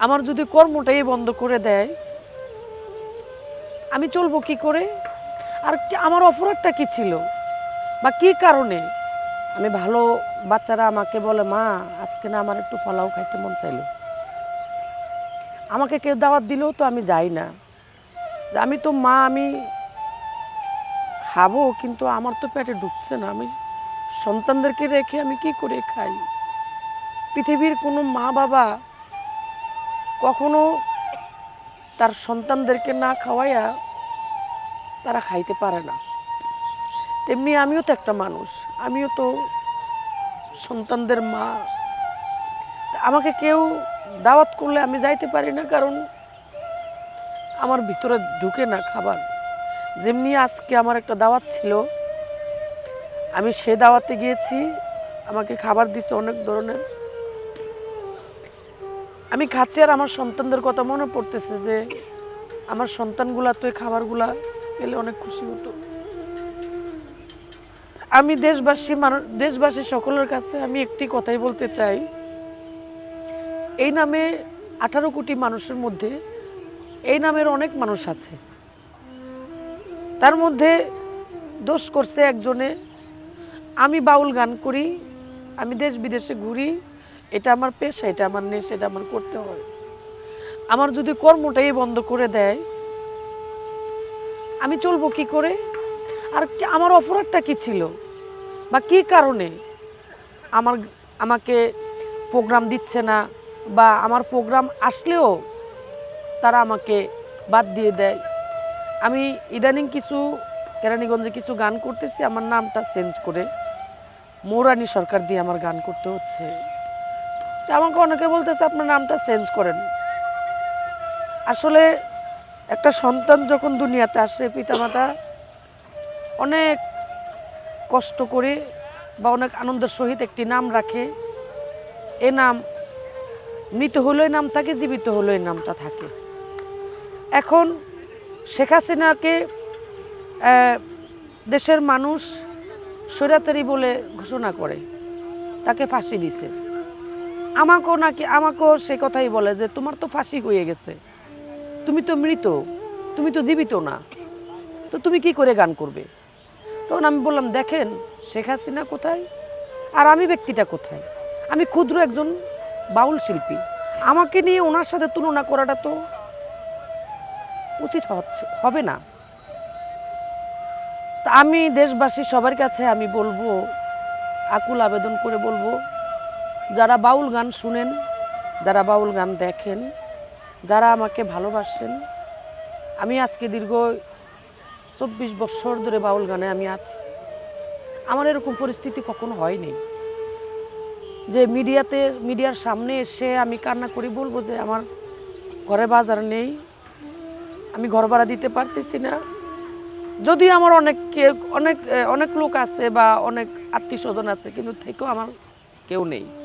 আমার যদি কর্মটাই বন্ধ করে দেয়, আমি চলবো কি করে? আর আমার অপরাধটা কি ছিল? বা কি কারণে? আমি ভালো বাচ্চারা আমাকে বলে, মা, আজকে না আমার একটু ফলাও খাইতে মন চাইলো। আমাকে কেউ দাওয়াত দিলেও তো আমি যাই না। আমি তো মা, আমি খাব, কিন্তু আমার তো পেটে ঢুকছে না। আমি সন্তানদেরকে রেখে আমি কি করে খাই? পৃথিবীর কোনো মা বাবা কখনো তার সন্তানদেরকে না খাওয়াইয়া তারা খাইতে পারে না। তেমনি আমিও তো একটা মানুষ, আমিও তো সন্তানদের মা। আমাকে কেউ দাওয়াত করলে আমি যাইতে পারি না, কারণ আমার ভিতরে ঢুকে না খাবার। যেমনি আজকে আমার একটা দাওয়াত ছিল, আমি সে দাওয়াতে গিয়েছি, আমাকে খাবার দিছে অনেক ধরনের। আমি খাচ্ছি আর আমার সন্তানদের কথা মনে পড়তেছে যে আমার সন্তানগুলা তো এই খাবারগুলা পেলে অনেক খুশি হতো। আমি দেশবাসী মানুষ দেশবাসী সকলের কাছে আমি একটি কথাই বলতে চাই। এই নামে আঠারো কোটি মানুষের মধ্যে এই নামের অনেক মানুষ আছে। তার মধ্যে দোষ করছে একজনে। আমি বাউল গান করি, আমি দেশ বিদেশে ঘুরি এটা আমার পেশা, এটা আমার নেশা, এটা আমার করতে হয়। আমার যদি কর্মটাই বন্ধ করে দেয়, আমি চলবো কি করে? আর আমার অপরাধটা কি ছিল? বা কি কারণে আমার আমাকে প্রোগ্রাম দিচ্ছে না? বা আমার প্রোগ্রাম আসলেও তারা আমাকে বাদ দিয়ে দেয়? আমি ইদানিং কিছু কেরানীগঞ্জে কিছু গান করতেছি, আমার নামটা চেঞ্জ করে মৌরানী সরকার দিয়ে আমার গান করতে হচ্ছে। তা আমাকে অনেকে বলতেছে, আপনার নামটা চেঞ্জ করেন। আসলে একটা সন্তান যখন দুনিয়াতে আসে, পিতামাতা অনেক কষ্ট করে বা অনেক আনন্দের সহিত একটি নাম রাখে। এ নাম মৃত হলেই নাম থাকে, জীবিত হলেই নামটা থাকে। এখন শেখ হাসিনাকে দেশের মানুষ স্বৈরাচারী বলে ঘোষণা করে। তাকে ফাঁসি দিছে। আমাকেও নাকি আমাকেও সে কথাই বলে যে, তোমার তো ফাঁসি হয়ে গেছে। তুমি তো মৃত, তুমি তো জীবিত না। তো তুমি কি করে গান করবে? তখন আমি বললাম, দেখেন, শেখ হাসিনা কোথায় আর আমি ব্যক্তিটা কোথায়? আমি ক্ষুদ্র একজন বাউল শিল্পী। আমাকে নিয়ে ওনার সাথে তুলনা করাটা তো উচিত হচ্ছে, হবে না। তা আমি দেশবাসী সবার কাছে আমি বলব, আকুল আবেদন করে বলব যারা বাউল গান শুনেন, যারা বাউল গান দেখেন, যারা আমাকে ভালোবাসেন, আমি আজকে দীর্ঘ চব্বিশ বছর ধরে বাউল গানে আমি আছি। আমার এরকম পরিস্থিতি কখনো হয়নি। যে মিডিয়াতে, মিডিয়ার সামনে এসে আমি কান্না করি, বলব যে আমার ঘরে বাজার নেই, আমি ঘর ভাড়া দিতে পারতেছি না। যদি আমার অনেক অনেক অনেক লোক আছে বা অনেক আত্মীয় স্বজন আছে, কিন্তু থেকেও আমার কেউ নেই।